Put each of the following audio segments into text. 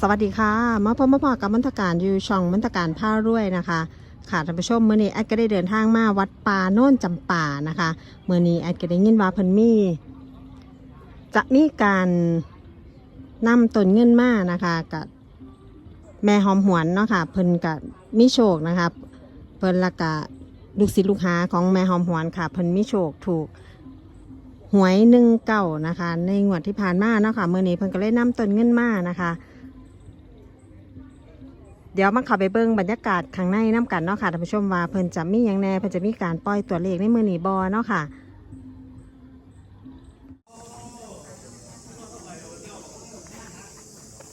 สวัสดีค่ะ มาพบมาพอกับมันตการอยู่ช่องมันตการผ้ารวยนะคะ ค่ะท่านผู้ชมเมื่อนี้แอดก็ได้เดินทางมาวัดป่าโน่นจำป่านะคะเมื่อนี้แอดก็ได้ยินว่าเพิ่นมีจะมีการนำตนเงินมานะคะกับแม่หอมหวนเนาะค่ะเพิ่นกับมีโชคนะคะเพิ่นละกะลูกศิษย์ลูกหาของแม่หอมหวนค่ะเพิ่นมีโชคถูกหวยหนึ่งเก้านะคะ ในงวดที่ผ่านมาเนาะค่ะเมื่อนี้เพิ่นก็เลยนำตนเงินมานะคะ เดี๋ยวมาเขับไปเบิ้งบรรยากาศข้างในน้กันเนาะค่ะท่านผู้ชมว่าเพิ่นจะมีอย่างแน่เพิ่นจะมีการปล่อยตัวเลขในมือหนีบอเนาะค่ะ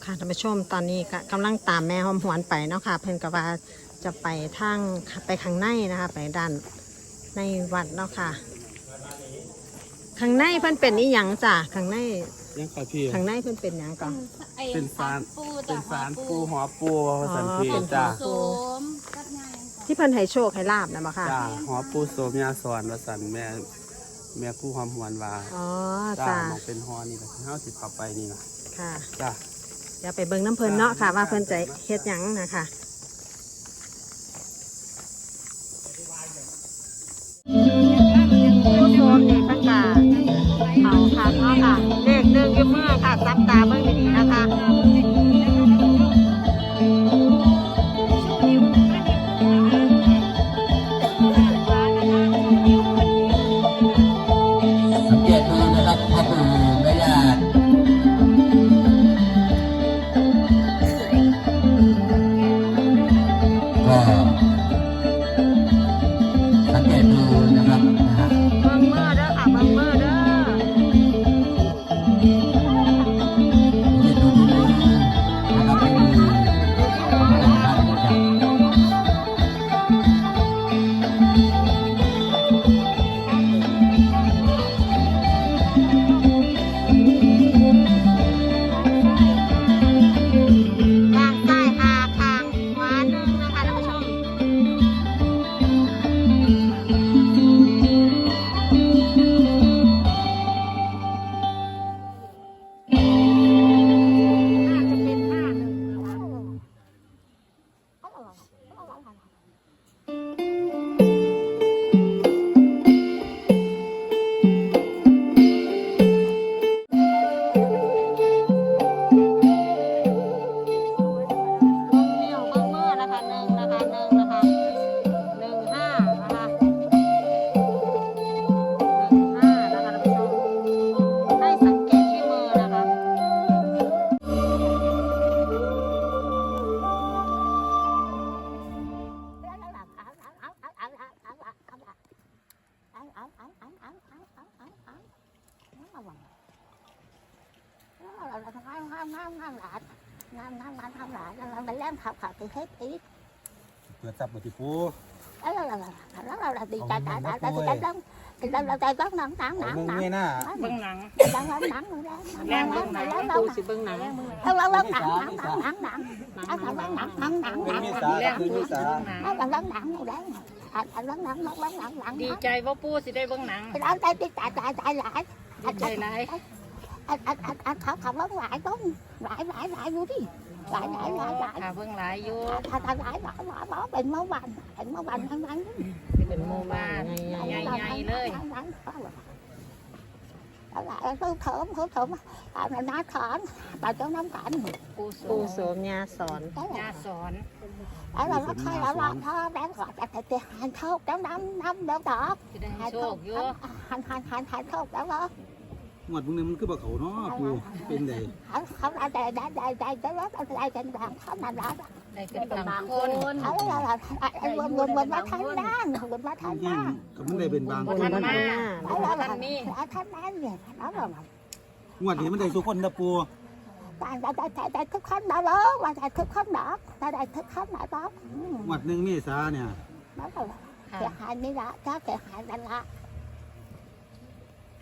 ค่ะท่านผู้ชมตอนนี้ก็กำลังตามแม่หอมหวนไปเนาะค่ะ เพิ่นก็ว่าจะไปทางไปข้างในนะคะ ไปด้านในวัดเนาะค่ะ ข้างในเพิ่นเป็นอีหยังจ้ะข้างใน ยังค่ะพี่ข้างในเพิ่นเป็นหยังก่อน เป็นสารปูเป็นสารปูหัวปูอ๋อสันพีเป็นจ้าโสมกับงานที่เพิ่นให้โชคให้ลาบนะบ่ค่ะ จ้าหัวปูโสมยาสอนวสันแม่แม่คู่ความหวนว่าอ๋อจ้าจ้ะมองเป็นฮอนี่แหละเฮาสิขับไปนี่นะค่ะ จ้า เดี๋ยวไปเบิ่งน้ำเพิ่นเนาะค่ะ ว่าเพิ่นจะเฮ็ดหยังนะคะ เเปิดจับบ่ที่ปู Đó là là là đó là là đi chạy chạy chạy chạy chạy chạy thì là là chạy bắn nặng nặng เอา nặng เบิ่ง nặng เงี้ยหน้าเบื้องหลัง nặng nặng nặng rồi đó แรงเบื้องหลังปูสิเบื้องหลัง lâu lâu lâu nặng nặng nặng nặng nặng nó là bắn nặng nặng nặng เบิ่ง nặng เมีสาแรงเบิ่งปูเมีสิสาเบื้องหลัง nó là bắn nặng rồi đấy anh anh bắn nặng nó bắn nặng nặng ดีใจว่าปูสิได้เบื้องหลัง thì đó đây đi chạy chạy chạy lại ดีใจหลาย anh anh anh anh không không bắn lại bắn lại lại lại luôn đi lại lại lại lại ค่ะเบื้องหลายอยู่ lại lại lại bỏ bỏ bỏ bình máu bành bình máu bành ăn ăn เป็นหมู่บ้านใหญ่ๆเลย đó là em cứ thởm cứ thởm à nó ná thởm bà cho nắm cảnh ปูโสปูมโสมยาสอน đó ญา là สอน đó là nó thay là là thôi đáng gọi là thịt thịt hành thốt đó năm năm đâu đó สิได้ให้ hành โชค thốt อยู่ hành hành hành hành thốt đó đó งวดพวกนี้มัน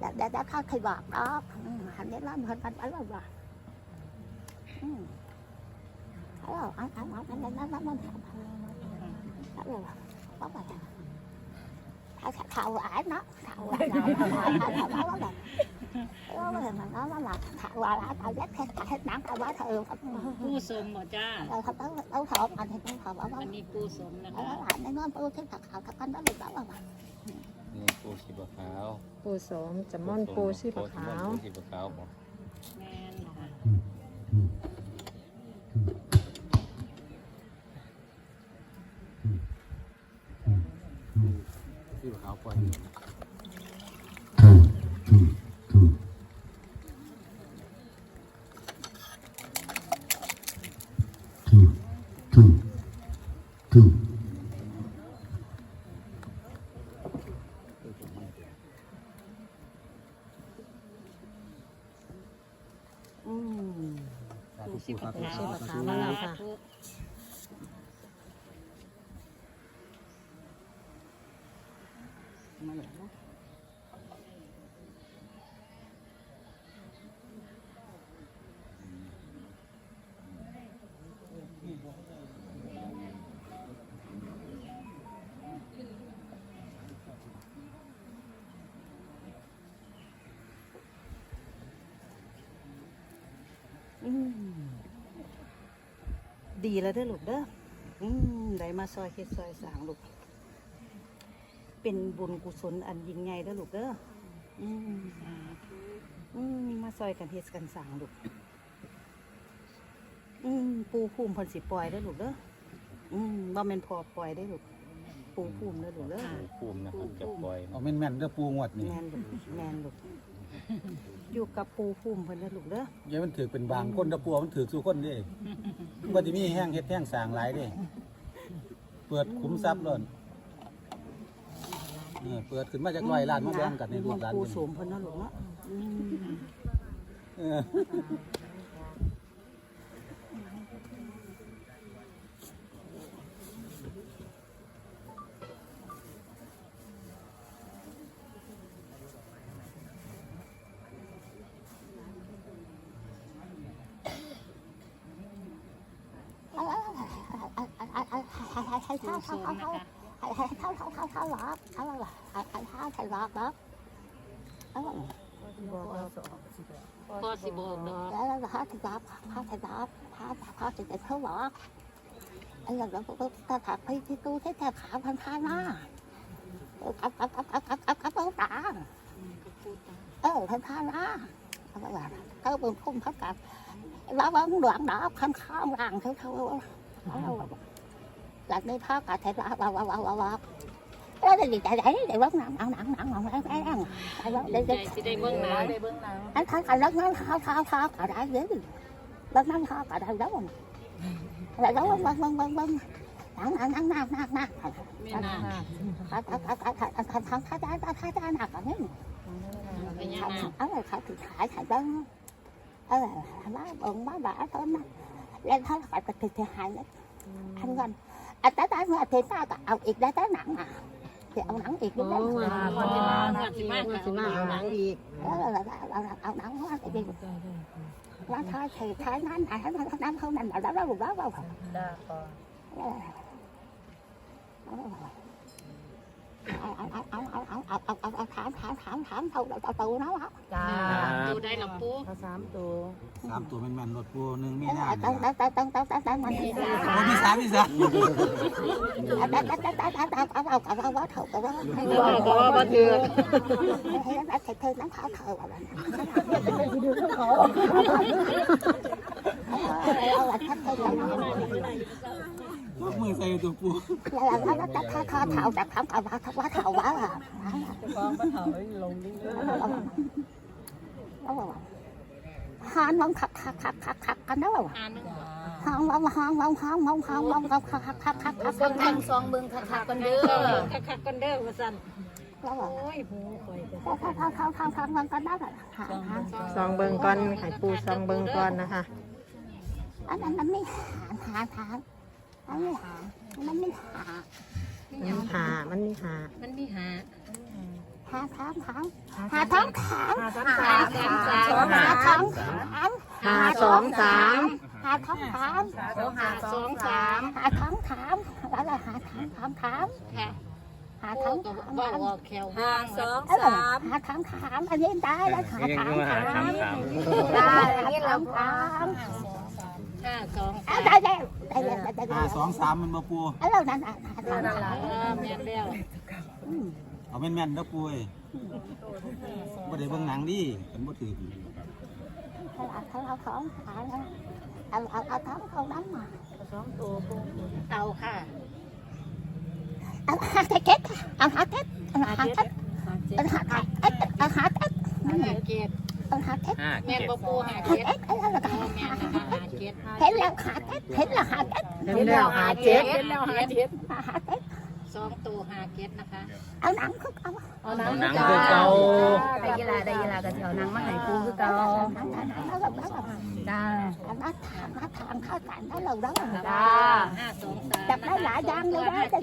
แล้วแล้วแล้วถ้าใครบอกอ๋อหันเล่นร้านหันกันอะไรบ้างฮัลโหนอันอันอันอันอันอันอันอันฮัลโนนั่าไงนนั้นะนนั้นะนนั้นะนนั้นะว่าไนมันก็ว่าแบบถาวรนนั้นเล็ดแค่อันนั้น้ำเอาว่าเนอผู้สมหนนั้นเราทำต้องต้องถอนอันนี้ต้องถนนั่นอันนั้ผู้สมนะคนอันนั้น้องผู้ที่ผักขานนั้นกันต้องเป็นแบบว่า ปูชีบะขาวปูสมจะม่อนปูชีขาวปูชีบะขาวแมนค่ะสีขาวปล่อย อืม สาธุสาธุสาธุสาธุ สาธุ ดีแล้วเด้อลูกเด้ออืมได้มาซอยเฮ็ดซอยสร้างลูก เป็นบุญกุศลอันยิ่งใหญ่เด้อลูกเด้ออืมอืมมาซอยกันเฮ็ดกันสร้างลูก อืมปูภูมิเพิ่นสิปล่อยเด้อลูกเด้ออืมบ่แม่นพอปล่อยได้อลูก ปูภูมิเด้อลูกเด้อปูมนะครับจะปล่อยเอาแม่นๆเด้อปูงวดนี่แม่นลูกแม่นลูก อยู่กับปูภูมิเพิ่นเด้อลูกเด้ออย่ามันถือเป็นบางคนเด้อปูมันถือสู่คนเด้มันก็สิมีแห้งเฮ็ดแห้งสร้างหลายเด้เปิดขุมทรัพย์ล้นเออเปิดขึ้นมาจากร้อยล้านมาแบ่งกันในลูกหลานปูเพิ่นโสมเพิ่นเนาะลูกเนาะอื ใครเข้าเข้าเข้าเข้าใครเข้าเข้าเข้าเข้าหรอเข้าหรอใครใครเข้าใารหรอเนาะเออพ่อสิบอกแล้วเราพ่อสิรับพ่อสิรับพ่อพ่อสิเป็นเขาหรอไอ้เราเราเราถามพี่ที่ตู้ใช้แต่ขาพันพันหน้าครับครับครับครับครับครับเขาตาเออพันพันหน้าเขาเป็นคุ้มเขากับเราเราหลวงดอกพันข้ามหลังเขาเขาเขา là đi thoát cả thể lọt lọt lọt lọt lọt đó là gì chạy đấy để bớt nặng nặng nặng nặng nặng nặng nặng nặng để để để bớt nặng để bớt nặng anh thoát cả đất nó thoát thoát thoát cả đại dữ đất nó thoát cả đại đấu lại đấu vân vân vân vân nặng nặng nặng nặng nặng nặng anh gần à tá ta nghe thế sao ta ông ít đã tá nặng à thì ông nặng ít đúng không à con thì mà con thì mà con thì mà nắng ít đó là là ông nắng quá thì đi quá thôi thì thái nắng à thái nắng không nằm ở đó đó đó vào đó เอาเอาเอาเอาเอาเอาเอาเอาเอาเอาถามถามถามถามเท่าเท่าเท่าเนาะครับจ้าดูได้หรอปูถ้าสามตัวสามตัวมันมันรถปูหนึ่งไม่ได้งตั้งตั้งตั้งตั้งตั้งตั้งตั้งมันมีงต้องสามมีสางตั้งตั้งตั้งตั้งตั้งตั้งเอาเอาเอาเอาเท่ากับว่าก็ว่งตั้งต้อดให้รักใส่เธอน้ำขาวเท่าอะงต้อาอัดทัดเท่ากัน พวกมือใส่ตัวปูลาลาลาลาท้าท้าเท้าจับท้าท้าว่าท้าว่าท้าว่าล่ะกองขัดขัดขัดขัดกันได้าลงดิ้งแล้วฮานวังขักขักขักขักขักขันแล้วฮางวังขังขังขังขังขังขังขักขักขักคักคักคักคักซองเมืองคักคักกันเด้อคักคักกันเด้อว่าสั่นแล้วอะข้าวข้าวข้าวข้าวข้าวข้าวข้าวกันได้ค่ะซองเบิงก้อนไข่ปูซองเบิงก้อนนะคะอันนั้นขันไม่ขานขานขาน มันม่หา มันไม่หามันหา มันมีหามันมีหาหาทางหาหาทางหาหาทางหาหาทางหาสองสามหาทางหาหาสองสามหาทางถามอะไรหาทางถามถามหาท้งว่าออแขวหาสองสามหาทางถามอันนี้ได้แล้วหาทางถามได้ล้วนี้เราถาม ห้าสองเอาสามได้ได้ได้ได้ได้ได้ห้าสองสามมันมาปูเอาเรานั่นอะหาท้องท้องเออแม่นแล้วเอาแม่นๆนะปูเอ้ยบ่ได้เบิ่งหนังดิกันบ่ถือเอาเอาเอาท้องเอาเอาเอาเอาท้องเขานั้นมาเตาค่ะเอาหาเก็ดเอาหาเก็ดเอาหาเก็ดเอาหาเก็ดเอาหาเก็ดหาเจ็ด เอาหาเก็ดแม่นบ่ปูหาหาเจ็ดเก็ดเอาแล้วก็เออแม่นนะคะหาเจ็ดเห็นแล้วหาเก็ดเห็นแล้วหาเก็ดเห็นแล้วหาเจ็ดเห็นแล้วหาเจ็ดหาเก็ดสองตัวหาเจ็ดนะคะเอาหนังคุกเอาเอาหนังหนังคือเก่าได้ยีลาได้ยีลากันแถวหนังมาให้ปูคือเก่าหนังหนังหนังแล้วก็แล้วก็จ้านัดถามนัดถามข้าวสารได้เราแล้วจ้าห้าสองสามอยากได้หลายดังเลยนะจะ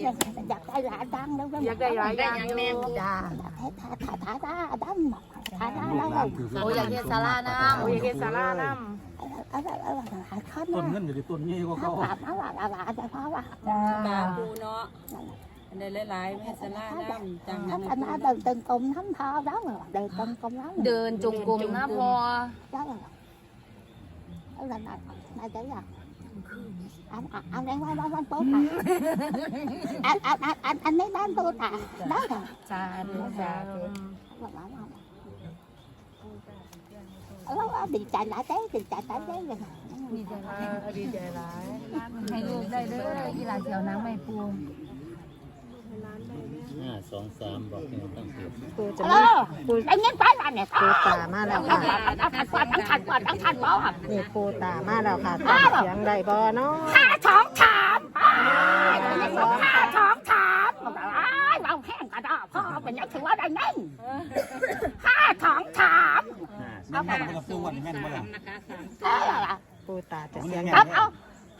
อยากได้หลายดังเลยอยากได้หลายอย่างได้ยังแม่ปูจ้าให้ถาถาถาถาดังถา ถาแล้วเราโอ้ยอยากเฮ็ดศาลาน้ำโอ้ยอยากเฮ็ดศาลาน้เอาเอาเอาหาข้าวต้นนะเงินอยู่ที่ต้นใหญ่กว่าข้าเขาวสารเอาละเอาละเอาเพราะว่าำจ้าปลาปูเนาะอันใดหลายๆแม่สลาน้ำจังถ้านั้นขนาดเดินตึงกลมทั้งทอ đó mà ดินตึงกลม đó เดินจงกรมนะพอ đó là đó là này này đấy à anh anh anh đang quay quay quay tốt à anh anh anh anh anh mấy bán tốt à đó là จ้าจ้า đi chạy lại thế đi chạy lại thế rồi ดีใจร้ายดีใจร้ายให้ลูกได้เด้อยีลาแถวนังไม่ปูห้าสองสามบอกให้ตั้งเสียปูจะมา alo anh nhấn phải là nè ปูตามาแล้วค่ะ anh thành quả anh thành quả anh thành quả นี่ปูตามาแล้วค่ะตามเสียงได้บ่เนาะห้าสองสามห้าสองสามเราแห้งกระดาพ่อเป็นยังถือว่าได้แน่นห้าสองสาม แม่นๆมันก็ปูวันแม่นบ่ล่ะนะคะสามเออปูตาจะเสียงคดัรังบเอา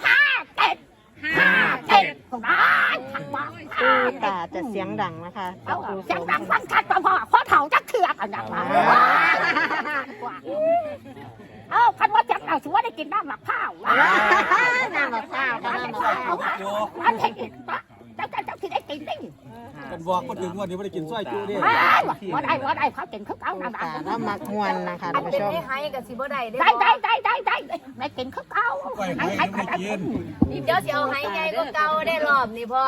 ห้าเจ็ดห้าเจ็ดผมได้ทั้งหมดปูตาจะเสียงดังนะคะเอาปูเสียงดังฟังชัดพอพอเพราะเถ่าจะเคลือกันอย่างไรเอาคันว่าเจ็บเอาถือว่าได้กินน้ำมะพร้าว น้ำมะพร้าวค่ะน้ำมะพร้าว อันเห็นปะเจ้าเจ้าเจ้าที่ได้กินดิ กันบอกบ่ถึ งวันนี้บ่ได้กินซอยจุเด้ว่าได้ว่าได้เขากินข้าวเต้าปูน้ำตาแล้วมักมวนนะคะท่านผู้ชมให้กับสิบ่ได้เด้ได้ได้ได้ได้ได้ไม่กินข้าวเต้าก้อยไม้ยังไม่กินนี่เดี๋ยวสิเอาให้ใหญ่ก็เก่าได้รอบนี่พอ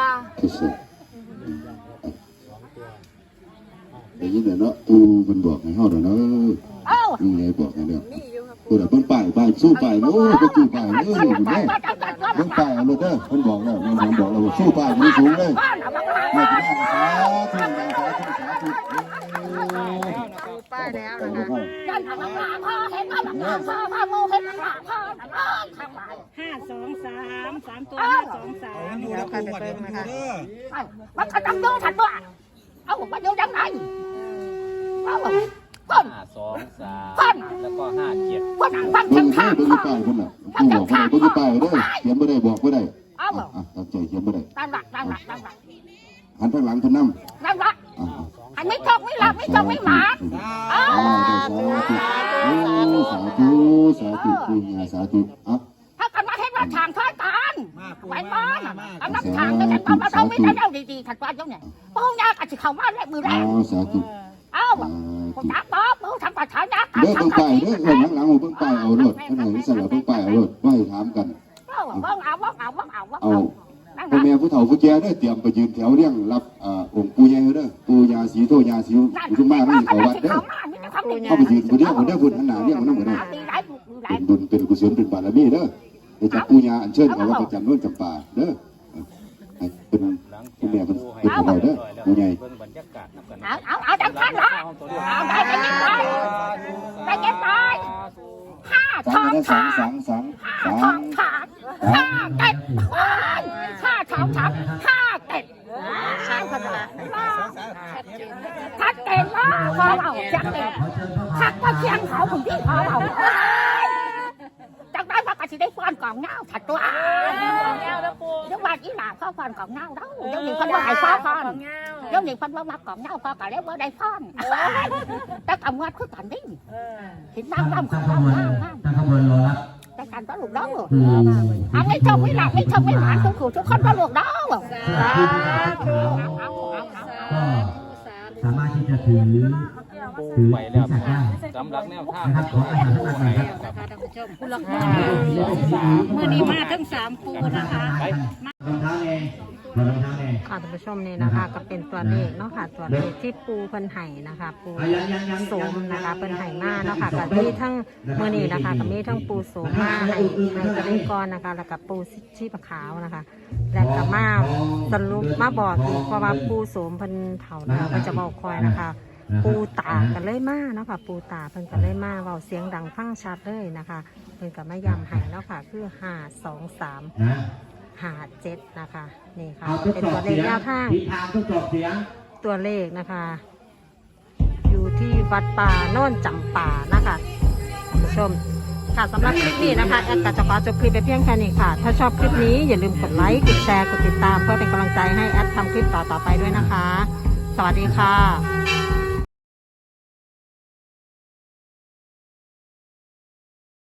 ได้ยินแล้วเนาะปูมันบอกให้เฮาแล้วเนาะเอ้านี่ไงบอกให้แล้ว ปูน่ะเพิ่นป้ายป้ายสู้ป้ายโอ้เพิ่นสู้ป้ายเด้อนี่เด้อเพิ่นป้ายเอาเลยเด้อเพิ่นบอกแล้วแม่นบอกแล้วว่าสู้ป้ายมันสูงเลยแม่ที่นั่นสาธุสาธุสาธุปูป้ายแล้วโอ้นะคะหยันทำมาพ่อเห็นมาพ่อพ่อพ่อโมเห็นมาพ่อพ่อทำไมห้าสองสามสามตัวห้าสองสามมันอยู่แล้วปูวันนี้มันอยู่เด้อมันก็ต้องดูทันด้วเอามาดูยังไงเอา ต้นห้าสองสามแล้วก็ห้าเจ็ดคนอ่านฟังเบิ่ชังดเด้อชัดเบิ่งป้ายเพิ่นน่ะปูบอกว่าเบิ่งป้ายเด้อเขียนบ่ได้บอกบ่ได้เอาอะอะตั้งใจเขียนบ่ได้ตั้งหลักตั้งหลักตั้งหลักหันทางหลังเพิ่นนำตั้งหลักอะอันไม่จบไม่หลับไม่จบไม่หมาอ่าสาธุสาธุสาธุปูญาสาธุอะถ้ากันมาให้มาทางท้ายกันมาปูไปมาบ้านมามาอันนั้นทางจะกันตอนเราไม่ได้เอาดีๆถัดว่าเจ้าเนี่ยปูยากอาจจะเข้ามาแรกมือแรอ้ากวสาธุเอ้าสาผม ธุจักบอกมือทำปัจจัยยักษ์เด้อเบิ่งป้ายเด้อเออหลังๆเอาเบิ่งป้ายเอารถอันไหนสลับเบิ่งป้ายเอารถไว้ถามกัน เอ้าบ้องเอาบ้องเอาบ้องเอาบ้องเอาเอานั่นพ่อนะแม่ผู้เฒ่าผู้แก่เด้อเตรียมไปยืนแถวเรียงรับอ่าองค์ปู่ใหญ่เด้อปู่ย่าศรีโทย่าศรีอุทุมมาไม่เข้าวัดเด้อเข้าไปยืนผู้เดียวคนเด้อพุ่นหันหน้าเรียงมันนำบ่ได้ดีหลายดีหลายเป็นบุญเป็นกุศลเป็นบารมีเด้อเดี๋ยวจับปู่ย่าอัญเชิญเอาไว้ประจำนู่นจำปาเด้อให้เป็นหลังผู้แม่เป็นปูให้เป็นผู้ใหญ่เด้อผู้ใหญ่เบิ่งบรรยากาศนับกันเอา เอาเอาจังทันละเอาได้ได้ยินไหมได้ยินไหมห้าทองนะสาขามดสามสามห้าทองขาดห้าเต็ดห้าทองขามห้าเต็ดช่างพัฒนาชัดเจนมากพอเราชัดเจนชัดว่าเชียงเขาผมที่พอเราจากนั้นว่ากระสิได้ฟ้อน กองเงาถัดตัวแล้วนะปูเดี๋ยววันอีหลาพ่อฟันของเงาเด้อเดี๋ยวนี้เพันว่าให้พ่อฟันของเงาเดี๋ยวนี้เพันว่ามักของเงาพ่อก็แล้วว่าได้ฟันแต่กำวัดคือกันดิเออเห็นตั้น้ำงน้ำขตั้องงขเราบวนน้ำน้ตั้งขบวนรอรับำแต่กันก็ลูกเด้ออืมเอาไม่ชมไม่หลับไม่ชมไม่หวานทุกขู่ทุกคนก็ลูกเด้อสาผู้ธุที่จะสาขาวธุก็สาธุสามารถที่จะถือถือไปแล้วสัตว์ได้สำหรับแนวทางนะครับขออาสาสมัครหน่อยครับ นะคะท่านผู้ชมผู้รักมือมือนี้มาทั้งสามปูนะคะรองเท้าเองรองเท้าเองค่ะท่านผู้ชมนี่นะคะก็เป็นตัวเลขเนาะค่ะตัวเลขที่ปูเพิ่นไห้นะคะ ปูอะยังยังยังโสมนะคะเพิ่นไห้มาเนาะค่ะก็มีทั้งเมื่อนี้นะคะก็มีทั้งปูโสมมาไห้ไห้กระเล่กอนนะคะ แล้วก็ปูชีพขาวนะคะ และก็มาสรุปมาบอกอีกเพราะว่าปูโสมเพิ่นเฒ่าแล้วเพิ่นจะบอกคอยนะคะ ปูตากันเลยมาเนาะค่ะ ปูตาเพิ่นกันเลยมาเว้าเสียงดังฟังชัดเลยนะคะ เพิ่นก็มายำให้เนาะค่ะ คือห้าสองสามนะห้าเจ็ดนะคะ นี่ค่ะ เอาทดเป็นสอตับวเลเสีขยงแนวทางทิศทางทดสอบเสียง ตัวเลขนะคะ อยู่ที่วัดป่าโน่นจำป่านะคะท่านผู้ชม ค่ะสำหรับคลิปนี้นะคะแอดกัจะขอจบคลิปไปเพียงแค่นี้ค่ะ ถ้าชอบคลิปนี้อย่าลืมกดไลค์กดแชร์กดติดตามเพื่อเป็นกำลังใจให้แอดทำคลิปต่อๆไปด้วยนะคะ สวัสดีค่ะ